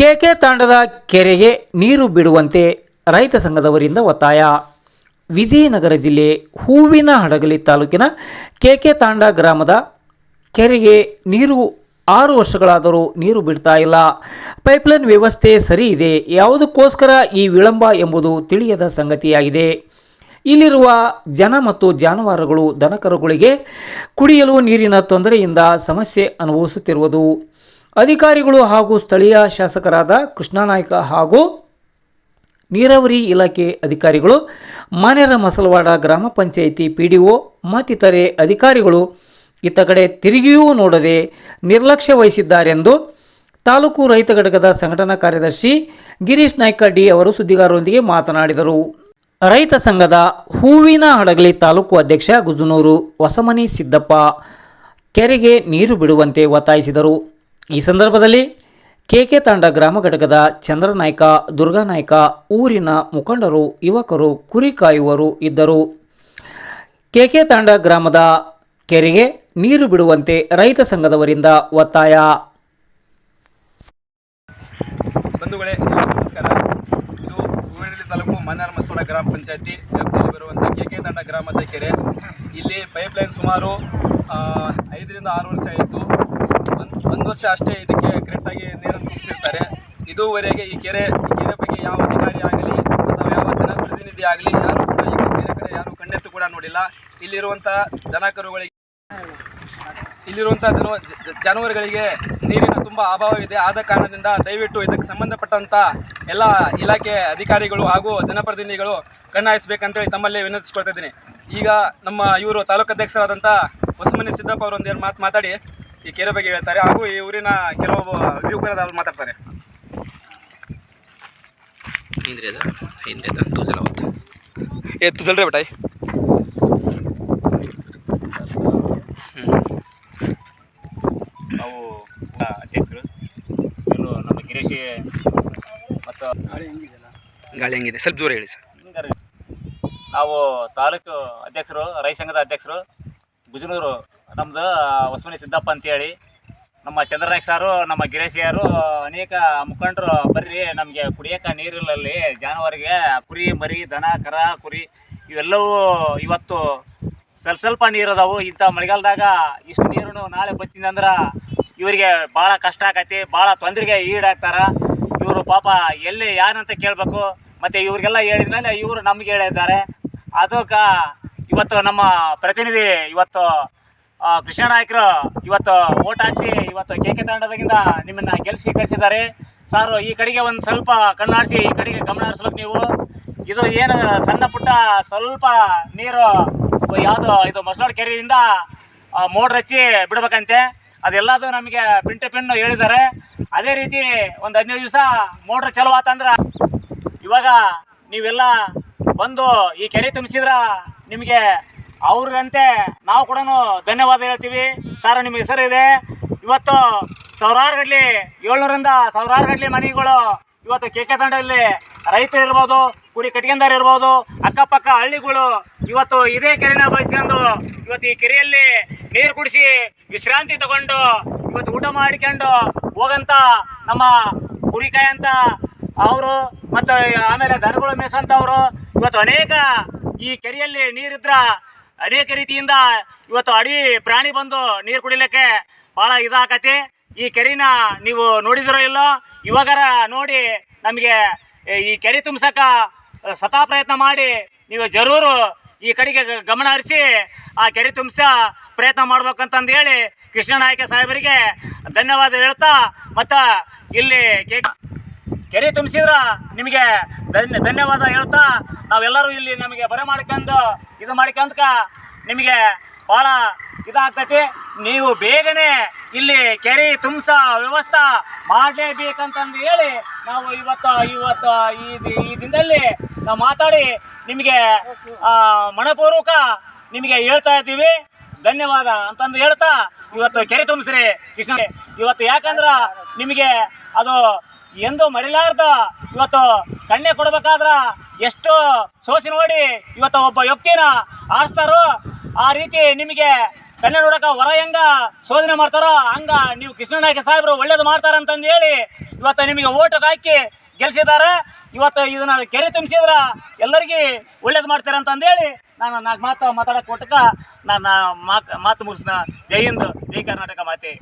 K K ತಾಂಡದ ಕೆರೆಗೆ ನೀರು ಬಿಡುವಂತೆ ರೈತ ಸಂಘದವರಿಂದ ಒತ್ತಾಯ. ವಿಜಯನಗರ ಜಿಲ್ಲೆ ಹೂವಿನ ಹಡಗಲಿ ತಾಲೂಕಿನ ಕೆಕೆ ತಾಂಡ ಗ್ರಾಮದ ಕೆರೆಗೆ ನೀರು ಆರು ವರ್ಷಗಳಾದರೂ ನೀರು ಬಿಡ್ತಾ ಇಲ್ಲ. ಪೈಪ್ಲೈನ್ ವ್ಯವಸ್ಥೆ ಸರಿ ಇದೆ. ಯಾವುದಕ್ಕೋಸ್ಕರ ಈ ವಿಳಂಬ ಎಂಬುದು ತಿಳಿಯದ ಸಂಗತಿಯಾಗಿದೆ. ಇಲ್ಲಿರುವ ಜನ ಮತ್ತು ಜಾನುವಾರುಗಳು, ದನಕರುಗಳಿಗೆ ಕುಡಿಯಲು ನೀರಿನ ತೊಂದರೆಯಿಂದ ಸಮಸ್ಯೆ ಅನುಭವಿಸುತ್ತಿರುವುದು. ಅಧಿಕಾರಿಗಳು ಹಾಗೂ ಸ್ಥಳೀಯ ಶಾಸಕರಾದ ಕೃಷ್ಣಾನಾಯ್ಕ ಹಾಗೂ ನೀರಾವರಿ ಇಲಾಖೆ ಅಧಿಕಾರಿಗಳು, ಮಾನ್ಯರ ಮಸಲವಾಡ ಗ್ರಾಮ ಪಂಚಾಯಿತಿ ಪಿ ಡಿ ಒ ಮತ್ತಿತರೆ ಅಧಿಕಾರಿಗಳು ಇತ್ತ ಕಡೆ ತಿರುಗಿಯೂ ನೋಡದೆ ನಿರ್ಲಕ್ಷ್ಯ ವಹಿಸಿದ್ದಾರೆಂದು ತಾಲೂಕು ರೈತ ಘಟಕದ ಸಂಘಟನಾ ಕಾರ್ಯದರ್ಶಿ ಗಿರೀಶ್ ನಾಯ್ಕ ಡಿ ಅವರು ಸುದ್ದಿಗಾರರೊಂದಿಗೆ ಮಾತನಾಡಿದರು. ರೈತ ಸಂಘದ ಹೂವಿನ ಹಡಗಲಿ ತಾಲೂಕು ಅಧ್ಯಕ್ಷ ಗುಜನೂರು ಹೊಸಮನಿ ಸಿದ್ದಪ್ಪ ಕೆರೆಗೆ ನೀರು ಬಿಡುವಂತೆ ಒತ್ತಾಯಿಸಿದರು. ಈ ಸಂದರ್ಭದಲ್ಲಿ ಕೆಕೆ ತಾಂಡ ಗ್ರಾಮ ಘಟಕದ ಚಂದ್ರನಾಯ್ಕ ದುರ್ಗಾನಾಯ್ಕ ಊರಿನ ಮುಖಂಡರು, ಯುವಕರು, ಕುರಿ ಕಾಯುವರು ಇದ್ದರು. ಕೆಕೆ ತಾಂಡ ಗ್ರಾಮದ ಕೆರೆಗೆ ನೀರು ಬಿಡುವಂತೆ ರೈತ ಸಂಘದವರಿಂದ ಒತ್ತಾಯ. ಬಂಧುಗಳೇ, ನಮಸ್ಕಾರ. ಇದು ಹೂವಿನಹಳ್ಳಿ ತಾಲೂಕು ಮನ್ನಾರ ಮಸ್ತೋಡ ಗ್ರಾಮ ಪಂಚಾಯತಿ ವ್ಯಾಪ್ತಿಯಲ್ಲಿ ಬರುವಂಥ ಕೆಕೆ ತಾಂಡ ಗ್ರಾಮದ ಕೆರೆ. ಇಲ್ಲಿ ಪೈಪ್ಲೈನ್ ಸುಮಾರು ಐದರಿಂದ ಆರು ವರ್ಷ ಆಯಿತು. ಒಂದು ವರ್ಷ ಅಷ್ಟೇ ಇದಕ್ಕೆ ಕರೆಕ್ಟಾಗಿ ನೀರನ್ನು ತುಂಬಿಸಿರ್ತಾರೆ. ಇದುವರೆಗೆ ಈ ಕೆರೆ ಈ ಕೆರೆ ಬಗ್ಗೆ ಯಾವ ಅಧಿಕಾರಿ ಆಗಲಿ ಅಥವಾ ಯಾವ ಜನಪ್ರತಿನಿಧಿ ಆಗಲಿ ಯಾರು ಕೂಡ ಈ ಕೆರೆ ಕಡೆ ಯಾರು ಕಣ್ಣೆತ್ತು ಕೂಡ ನೋಡಿಲ್ಲ. ಇಲ್ಲಿರುವಂಥ ದನ ಕರುಗಳಿಗೆ ಇಲ್ಲಿರುವಂಥ ಜನ ಜಾನುವಾರುಗಳಿಗೆ ನೀರಿನ ತುಂಬ ಅಭಾವವಿದೆ ಆದ ಕಾರಣದಿಂದ ದಯವಿಟ್ಟು ಇದಕ್ಕೆ ಸಂಬಂಧಪಟ್ಟಂಥ ಎಲ್ಲ ಇಲಾಖೆ ಅಧಿಕಾರಿಗಳು ಹಾಗೂ ಜನಪ್ರತಿನಿಧಿಗಳು ಕಣ್ಣಾಯಿಸ್ಬೇಕಂತೇಳಿ ತಮ್ಮಲ್ಲಿ ವಿನಂತಿಸ್ಕೊಳ್ತಾ ಇದ್ದೀನಿ. ಈಗ ನಮ್ಮ ಇವರು ತಾಲೂಕು ಅಧ್ಯಕ್ಷರಾದಂಥ ಹೊಸಮನಿ ಸಿದ್ದಪ್ಪ ಅವರು ಒಂದೆರಡು ಮಾತು ಮಾತಾಡಿ. ಈ ಕೆರೆ ಬಗ್ಗೆ ಹೇಳ್ತಾರೆ. ಹಾಗೂ ಈ ಊರಿನ ಕೆಲವು ಯುವಕರಾದ ಮಾತಾಡ್ತಾರೆ. ಏ ತುಜಲ್ರಿ ಬೇಟಾಯ್ ನಾವು ಅಧ್ಯಕ್ಷರು. ಇವರು ನಮ್ಮ ಗಿರೀಶಿ ಮತ್ತು ಗಾಳಿ ಹೆಂಗಿದೆ? ಸ್ವಲ್ಪ ಜೋರು ಹೇಳಿ ಸರ್. ನಾವು ತಾಲೂಕು ಅಧ್ಯಕ್ಷರು ರೈತ ಸಂಘದ ಅಧ್ಯಕ್ಷರು ಗುಜನೂರು ನಮ್ಮದು ಹೊಸಮನಿ ಸಿದ್ದಪ್ಪ ಅಂತೇಳಿ. ನಮ್ಮ ಚಂದ್ರನಾಯ್ಕ ಸಾರು, ನಮ್ಮ ಗಿರೀಶ್ ಯಾರು, ಅನೇಕ ಮುಖಂಡರು ಬರ್ರಿ, ನಮಗೆ ಕುಡಿಯೋಕೆ ನೀರಿಲ್ಲಲ್ಲಿ, ಜಾನುವಾರಿಗೆ ಕುರಿ, ಮರಿ, ದನ, ಕರ, ಕುರಿ, ಇವೆಲ್ಲವೂ ಇವತ್ತು ಸ್ವಲ್ಪ ಸ್ವಲ್ಪ ನೀರು ಅದಾವು ಇಂಥ ಮಳೆಗಾಲದಾಗ ಇಷ್ಟು ನೀರು ನಾಳೆ ಬತ್ತಿಂದ ಅಂದ್ರೆ ಇವರಿಗೆ ಭಾಳ ಕಷ್ಟ ಆಕತಿ ಭಾಳ ತೊಂದರೆಗೆ ಈಡಾಗ್ತಾರೆ. ಇವರು ಪಾಪ ಎಲ್ಲಿ, ಯಾರಂತ ಕೇಳಬೇಕು. ಮತ್ತು ಇವ್ರಿಗೆಲ್ಲ ಹೇಳಿದ್ಮೇಲೆ ಇವರು ನಮಗೆ ಹೇಳಿದ್ದಾರೆ. ಅದಕ್ಕೆ ಇವತ್ತು ನಮ್ಮ ಪ್ರತಿನಿಧಿ ಇವತ್ತು ಕೃಷ್ಣ ನಾಯಕರು ಇವತ್ತು ಓಟ್ ಹಾಕಿ ಇವತ್ತು ಕೆ ಕೆ ತಂಡದಾಗಿಂದ ನಿಮ್ಮನ್ನು ಗೆಲ್ಲಿಸಿ ಕಳಿಸಿದ್ದಾರೆ. ಸಾರು, ಈ ಕಡೆಗೆ ಒಂದು ಸ್ವಲ್ಪ ಕಣ್ಣಾಡಿಸಿ, ಈ ಕಡೆಗೆ ಗಮನ ಹರಿಸ್ಬೇಕು ನೀವು. ಇದು ಏನು ಸಣ್ಣ ಪುಟ್ಟ ಸ್ವಲ್ಪ ನೀರು, ಯಾವುದು ಇದು ಮಸನಾಡ್ ಕೆರೆಯಿಂದ ಮೋಡ್ರ್ ಹಚ್ಚಿ ಬಿಡ್ಬೇಕಂತೆ. ಅದೆಲ್ಲದು ನಮಗೆ ಪಿನ್ ಟು ಪಿನ್ ಹೇಳಿದ್ದಾರೆ. ಅದೇ ರೀತಿ ಒಂದು ಹದಿನೈದು ದಿವಸ ಮೋಟ್ರ್ ಚಲೋ ಆತಂದ್ರೆ ಇವಾಗ ನೀವೆಲ್ಲ ಬಂದು ಈ ಕೆರೆ ತುಂಬಿಸಿದ್ರೆ ನಿಮಗೆ ಅವ್ರಿಗಂತೆ ನಾವು ಕೂಡ ಧನ್ಯವಾದ ಹೇಳ್ತೀವಿ. ಸರ್ ನಿಮ್ಮ ಹೆಸರು ಇದೆ. ಇವತ್ತು ಸಾವಿರಾರು ಗಡ್ಲಿ, ಏಳ್ನೂರಿಂದ ಸಾವಿರಾರು ಗಡ್ಲಿ ಮನೆಗಳು ಇವತ್ತು ಕೆಕೆ ತಂಡದಲ್ಲಿ ರೈತರು ಇರ್ಬೋದು, ಕುರಿ ಕಟ್ಕೊಂಡಾರ ಇರ್ಬೋದು, ಅಕ್ಕಪಕ್ಕ ಹಳ್ಳಿಗಳು ಇವತ್ತು ಇದೇ ಕೆರೆನ ಬಳಸ್ಕೊಂಡು ಇವತ್ತು ಈ ಕೆರೆಯಲ್ಲಿ ನೀರು ಕುಡಿಸಿ ವಿಶ್ರಾಂತಿ ತಗೊಂಡು ಇವತ್ತು ಊಟ ಮಾಡಿಕೊಂಡು ಹೋಗಂತ ನಮ್ಮ ಕುರಿಕಾಯಿ ಅಂತ ಅವರು ಮತ್ತು ಆಮೇಲೆ ದನಗಳು ಮೇಸಂತವರು ಇವತ್ತು ಅನೇಕ ಈ ಕೆರೆಯಲ್ಲಿ ನೀರಿದ್ರ ಅನೇಕ ರೀತಿಯಿಂದ ಇವತ್ತು ಅಡಿ ಪ್ರಾಣಿ ಬಂದು ನೀರು ಕುಡಿಲಿಕ್ಕೆ ಭಾಳ ಇದಾಕತಿ. ಈ ಕೆರೆನ ನೀವು ನೋಡಿದಿರೋ ಇಲ್ಲೋ? ಇವಾಗರ ನೋಡಿ ನಮಗೆ ಈ ಕೆರೆ ತುಂಬಿಸಕ ಸತಾ ಪ್ರಯತ್ನ ಮಾಡಿ ನೀವು ಜರೂರು ಈ ಕಡೆಗೆ ಗಮನ ಹರಿಸಿ ಆ ಕೆರೆ ತುಂಬಿಸ ಪ್ರಯತ್ನ ಮಾಡ್ಬೇಕಂತಂದು ಹೇಳಿ ಕೃಷ್ಣ ನಾಯಕ ಸಾಹೇಬರಿಗೆ ಧನ್ಯವಾದ ಹೇಳ್ತಾ ಮತ್ತು ಇಲ್ಲಿ ಕೆ ಕೆರೆ ತುಂಬಿಸಿದ್ರ ನಿಮಗೆ ಧನ್ಯ, ಧನ್ಯವಾದ ಹೇಳ್ತಾ ನಾವೆಲ್ಲರೂ ಇಲ್ಲಿ ನಮಗೆ ಬರ ಮಾಡ್ಕೊಂಡು ಇದು ಮಾಡ್ಕೊಂತ ನಿಮಗೆ ಭಾಳ ಇದಾಗ್ತೈತಿ. ನೀವು ಬೇಗನೆ ಇಲ್ಲಿ ಕೆರೆ ತುಂಬಿಸ ವ್ಯವಸ್ಥೆ ಮಾಡಲೇಬೇಕಂತಂದು ಹೇಳಿ ನಾವು ಇವತ್ತು ಇವತ್ತು ಈ ದಿನದಲ್ಲಿ ನಾವು ಮಾತಾಡಿ ನಿಮಗೆ ಮನಪೂರ್ವಕ ನಿಮಗೆ ಹೇಳ್ತಾ ಇದ್ದೀವಿ. ಧನ್ಯವಾದ ಅಂತಂದು ಹೇಳ್ತಾ ಇವತ್ತು ಕೆರೆ ತುಂಬಿಸ್ರಿ ಕೃಷ್ಣ. ಇವತ್ತು ಯಾಕಂದ್ರೆ ನಿಮಗೆ ಅದು ಎಂದು ಮರಿಲಾರ್ದ ಇವತ್ತು ಕಣ್ಣೆ ಕೊಡಬೇಕಾದ್ರೆ ಎಷ್ಟು ಸೋಸಿ ನೋಡಿ ಇವತ್ತು ಒಬ್ಬ ವ್ಯಕ್ತಿನ ಆರಿಸ್ತಾರೋ ಆ ರೀತಿ ನಿಮಗೆ ಕಣ್ಣೆ ನೋಡಕ ಹೊರ ಹೆಂಗ ಶೋಧನೆ ಮಾಡ್ತಾರೋ ಹಂಗ ನೀವು ಕೃಷ್ಣನಾಯಕ ಸಾಹೇಬರು ಒಳ್ಳೇದು ಮಾಡ್ತಾರ ಅಂತಂದು ಹೇಳಿ ಇವತ್ತು ನಿಮಗೆ ಓಟ್ ಹಾಕಿ ಗೆಲ್ಸಿದ್ದಾರೆ. ಇವತ್ತು ಇದನ್ನ ಕೆರೆ ತುಂಬಿಸಿದ್ರ ಎಲ್ಲರಿಗೂ ಒಳ್ಳೇದು ಹೇಳಿ ನಾನು ನಾಲ್ಕು ಮಾತು ಮಾತಾಡಕ್ಕೆ ಕೊಟ್ಟಕ ನಾನು ಮಾತು ಮುಗಿಸ್ನ. ಜೈ ಹಿಂದ್, ಜೈ ಕರ್ನಾಟಕ ಮಾತೆ.